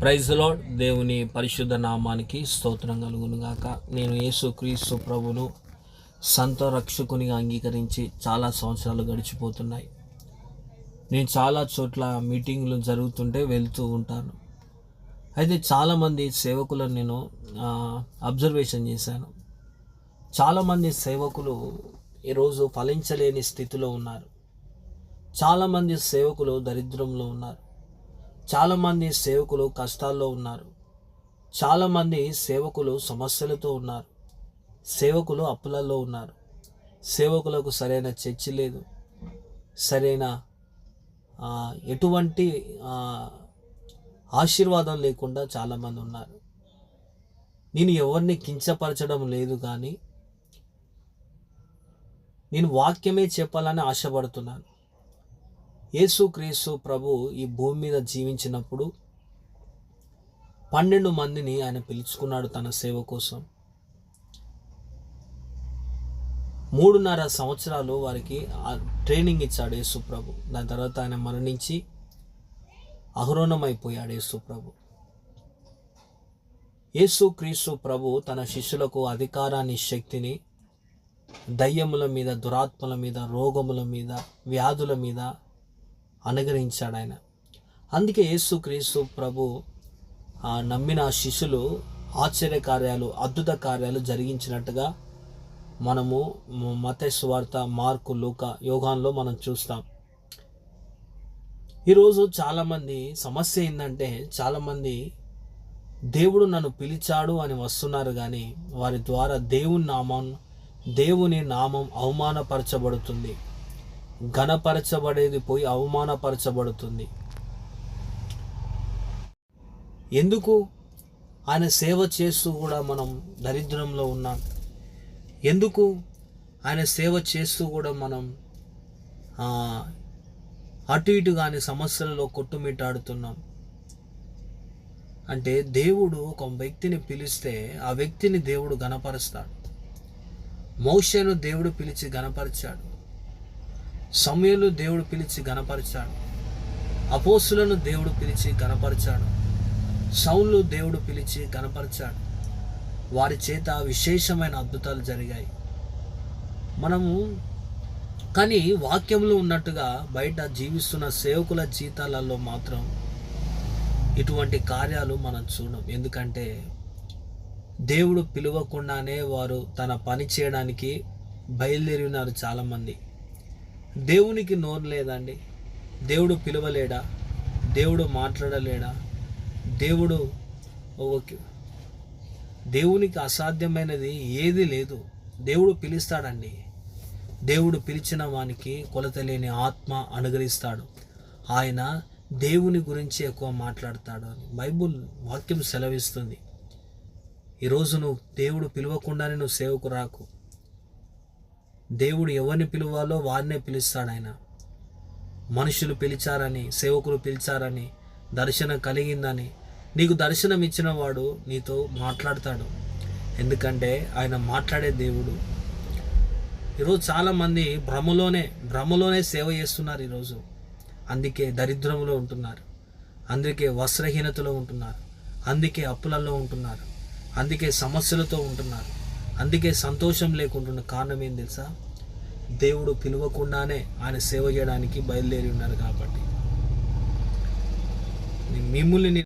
Praise lord దేవుని పరిశుద్ధ నామానికి స్తోత్రం కలుగును గాక నేను యేసు క్రీస్తు ప్రభును సంత రక్షకునిగా అంగీకరించి చాలా సంవత్సరాలు గడిచిపోతున్నాయి. నేను చాలా చోట్ల మీటింగ్లు జరుగుతుంటే వెళ్తూ ఉంటాను. అయితే చాలామంది సేవకులను నేను అబ్జర్వేషన్ చేశాను. చాలామంది సేవకులు ఈరోజు ఫలించలేని స్థితిలో ఉన్నారు. చాలామంది సేవకులు దరిద్రంలో ఉన్నారు. చాలామంది సేవకులు కష్టాల్లో ఉన్నారు. చాలామంది సేవకులు సమస్యలతో ఉన్నారు. సేవకులు అప్పులలో ఉన్నారు. సేవకులకు సరైన చర్చి లేదు. సరైన ఎటువంటి ఆశీర్వాదం లేకుండా చాలామంది ఉన్నారు. నేను ఎవరిని కించపరచడం లేదు కానీ నేను వాక్యమే చెప్పాలని ఆశపడుతున్నాను. యేసుక్రీస్తు ప్రభు ఈ భూమి మీద జీవించినప్పుడు పన్నెండు మందిని ఆయన పిలుచుకున్నాడు తన సేవ కోసం. మూడున్నర సంవత్సరాలు వారికి ట్రైనింగ్ ఇచ్చాడు యేసుప్రభు దాని తర్వాత ఆయన మరణించి అహరోణమైపోయాడు యేసుప్రభు యేసు క్రీస్తు ప్రభు తన శిష్యులకు అధికారాన్ని శక్తిని దయ్యముల మీద దురాత్మల మీద రోగముల మీద వ్యాధుల మీద అనుగ్రహించాడు ఆయన అందుకే యేసుక్రీస్తు ప్రభు నమ్మిన శిష్యులు ఆశ్చర్య కార్యాలు అద్భుత కార్యాలు జరిగించినట్టుగా మనము మత సువార్త మార్కు లూక యోగాన్లో మనం చూస్తాం. ఈరోజు చాలామంది సమస్య ఏంటంటే చాలామంది దేవుడు నన్ను పిలిచాడు అని వస్తున్నారు కానీ వారి ద్వారా దేవుని నామం దేవుని నామం అవమానపరచబడుతుంది. ఘనపరచబడేది పోయి అవమానపరచబడుతుంది. ఎందుకు? ఆయన సేవ చేస్తూ కూడా మనం దరిద్రంలో ఉన్నాం. ఎందుకు? ఆయన సేవ చేస్తూ కూడా మనం అటు ఇటు కాని సమస్యలలో కొట్టుమిట్టాడుతున్నాం. అంటే దేవుడు ఒక వ్యక్తిని పిలిస్తే ఆ వ్యక్తిని దేవుడు గణపరుస్తాడు మోషను దేవుడు పిలిచి గణపరిచాడు సమయంలో దేవుడు పిలిచి గణపరిచాడు అపోసులను దేవుడు పిలిచి గణపరిచాడు సౌన్లు దేవుడు పిలిచి గణపరిచాడు వారి చేత విశేషమైన అద్భుతాలు జరిగాయి. మనము కానీ వాక్యంలో ఉన్నట్టుగా బయట జీవిస్తున్న సేవకుల జీతాలలో మాత్రం ఇటువంటి కార్యాలు మనం చూడం. ఎందుకంటే దేవుడు పిలవకుండానే వారు తన పని చేయడానికి బయలుదేరినారు చాలామంది. దేవునికి నోరు లేదండి. దేవుడు పిలవలేడా? దేవుడు మాట్లాడలేడా? దేవుడు ఓకే. దేవునికి అసాధ్యమైనది ఏది లేదు. దేవుడు పిలుస్తాడండి. దేవుడు పిలిచిన వానికి కొలత లేని ఆత్మ అనుగ్రహిస్తాడు. ఆయన దేవుని గురించి ఎక్కువ మాట్లాడతాడు అని బైబుల్ వాక్యం సెలవిస్తుంది. ఈరోజు నువ్వు దేవుడు పిలవకుండానే నువ్వు సేవకు రాకు దేవుడు ఎవరిని పిలవాలో వారినే పిలుస్తాడు ఆయన. మనుషులు పిలిచారని సేవకులు పిలిచారని దర్శనం కలిగిందని నీకు దర్శనం ఇచ్చిన వాడు నీతో మాట్లాడతాడు. ఎందుకంటే ఆయన మాట్లాడే దేవుడు. ఈరోజు చాలామంది భ్రమలోనే భ్రమలోనే సేవ చేస్తున్నారు ఈరోజు. అందుకే దరిద్రంలో ఉంటున్నారు. అందుకే వస్త్రహీనతలో ఉంటున్నారు. అందుకే అప్పులలో ఉంటున్నారు. అందుకే సమస్యలతో ఉంటున్నారు. అందుకే సంతోషం లేకుంటున్న కారణం ఏం తెలుసా? దేవుడు పిలవకుండానే ఆయన సేవ చేయడానికి బయలుదేరి ఉన్నారు కాబట్టి. మిమ్మల్ని